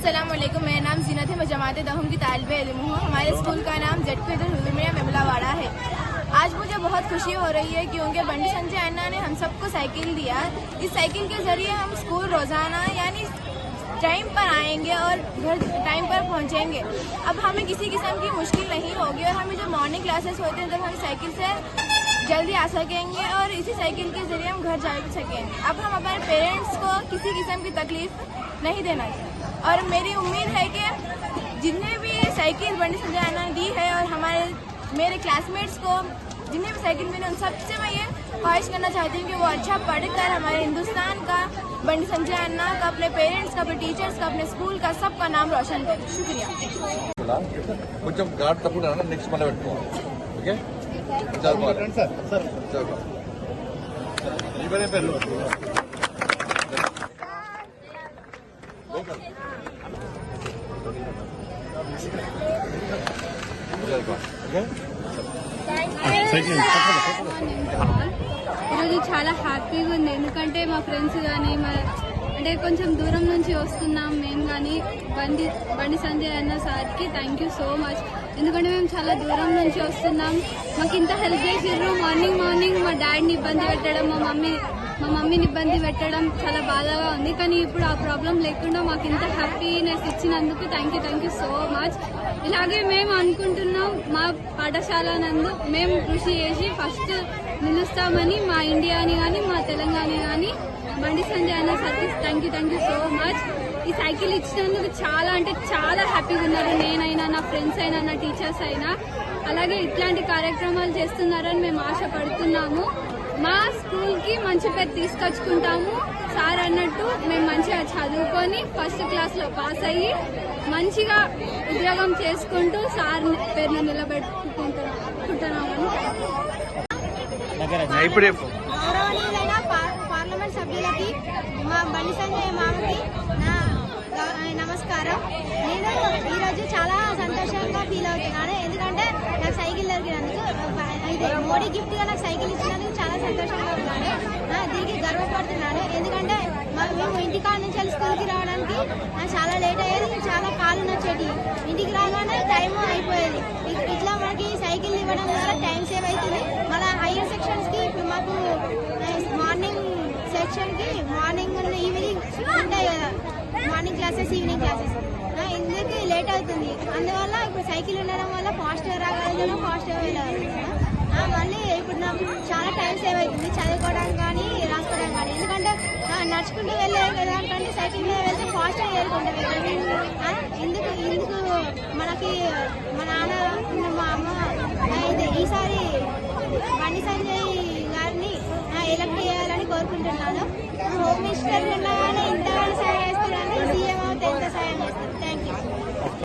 वालेकुम मेरा नाम जीनत है मैं जमात दहम की तालब इल्म हूँ। हमारे स्कूल का नाम जटफेदर हुजूमिया मेमलावाड़ा है। आज मुझे बहुत खुशी हो रही है क्योंकि बंडी संजय अन्ना ने हम सबको साइकिल दिया। इस साइकिल के ज़रिए हम स्कूल रोज़ाना, यानी टाइम पर आएँगे और घर टाइम पर पहुँचेंगे। अब हमें किसी किस्म की मुश्किल नहीं होगी और हमें जो मॉर्निंग क्लासेस होते हैं, जब हम साइकिल से जल्दी आ सकेंगे और इसी साइकिल के ज़रिए हम घर जा सकेंगे। अब हम अपने पेरेंट्स को किसी किस्म की तकलीफ़ नहीं देना चाहिए। और मेरी उम्मीद है कि जितने भी साइकिल बंडी संजय अन्ना ने दी है और हमारे मेरे क्लासमेट्स को जिन्हें भी साइकिल मिले उन सबसे मैं ये ख्वाहिश करना चाहती हूँ कि वो अच्छा पढ़कर हमारे हिंदुस्तान का बंडी संजय अन्ना का अपने पेरेंट्स का अपने टीचर्स का अपने स्कूल का सबका नाम रोशन करे शुक्रिया ఇలా కొంచెం ఘాట్ తప్పుడు నెక్స్ట్ మళ్ళీ పెట్టుకోవాలి ఓకే చాలా బాగుంది సార్ సార్ చాలా బాగుంది నీ పేరు ఈరోజు చాలా హ్యాపీగా ఉంది. ఎందుకంటే మా ఫ్రెండ్స్ కానీ మా అంటే కొంచెం దూరం నుంచి వస్తున్నాం మేము కానీ బండి బండి సంజయ్ అన్న సార్కి థ్యాంక్ యూ సో మచ్ ఎందుకంటే మేము చాలా దూరం నుంచి వస్తున్నాం. మాకు ఇంత హెల్ప్ చేసిర్రు. మార్నింగ్ మార్నింగ్ మా డాడీని ఇబ్బంది పెట్టడం మా మమ్మీ మా మమ్మీని ఇబ్బంది పెట్టడం చాలా బాధగా ఉంది. కానీ ఇప్పుడు ఆ ప్రాబ్లం లేకుండా మాకు ఇంత హ్యాపీనెస్ ఇచ్చినందుకు thank you thank you so much ఇలాగే మేము అనుకుంటున్నాం మా పాఠశాల నందు మేము కృషి చేసి ఫస్ట్ నిలుస్తామని మా ఇండియాని కానీ మా తెలంగాణ కానీ బండి సంజయ్ అన్న సార్కి thank you thank you so much ఈ సైకిల్ ఇచ్చినందుకు చాలా అంటే చాలా హ్యాపీగా ఉన్నారు. నేనైనా నా ఫ్రెండ్స్ అయినా నా టీచర్స్ అయినా. అలాగే ఇట్లాంటి కార్యక్రమాలు చేస్తున్నారని మేము ఆశపడుతున్నాము. మా స్కూల్కి మంచి పేరు తీసుకొచ్చుకుంటాము. సార్ అన్నట్టు మేము మంచిగా చదువుకొని ఫస్ట్ క్లాస్లో పాస్ అయ్యి మంచిగా ఉద్యోగం చేసుకుంటూ సార్ పేరును గౌరవనీయులైన పా- పార్లమెంట్ సభ్యులకి మా బండి సంజయ్ మామకి నమస్కారం. నేను ఈరోజు చాలా సంతోషంగా ఫీల్ అవుతున్నాను ఎందుకంటే నాకు సైకిల్ దొరికినందుకు ఇది మోడీ గిఫ్ట్గా నాకు సైకిల్ ఇచ్చినందుకు చాలా సంతోషంగా ఉన్నాను. దీనికి గర్వపడుతున్నాను. ఎందుకంటే మేము ఇంటికాడ నుంచి వెళ్ళి స్కూల్కి రావడానికి చాలా లేట్ అయ్యేది చాలా కాలు నచ్చేటి. ఇంటికి రాగానే టైం అయిపోయేది. ఇట్లా మనకి సైకిల్ ఇవ్వడం ద్వారా టైం సేవ్ అవుతుంది. మళ్ళీ హైయర్ సెక్షన్స్కి ఇప్పుడు మాకు మార్నింగ్ సెక్షన్కి మార్నింగ్ ఈవినింగ్ ఉంటాయి కదా మార్నింగ్ క్లాసెస్ ఈవినింగ్ క్లాసెస్. ఎందుకు లేట్ అవుతుంది? అందువల్ల ఇప్పుడు సైకిల్ ఉండడం వల్ల ఫాస్ట్గా రాగలుగుతాను ఫాస్ట్గా వెళ్ళగలుగుతాను మళ్ళీ ఇప్పుడు నాకు చాలా టైం సేవ్ అవుతుంది చదువుకోవడానికి కానీ రాసుకోవడానికి కానీ ఎందుకంటే ఆ, నడుచుకుంటూ వెళ్ళే దానికంటే సైకిల్ మీద వెళ్తే ఫాస్ట్గా చేరుకుంటాం ఎక్కడికి. ఎందుకు ఎందుకు మనకి మా నాన్న మా అమ్మ ఇది ఈసారి బండి సంజయ్ గారిని ఎలక్ట్ చేయాలని కోరుకుంటున్నాను హోమ్ మినిస్టర్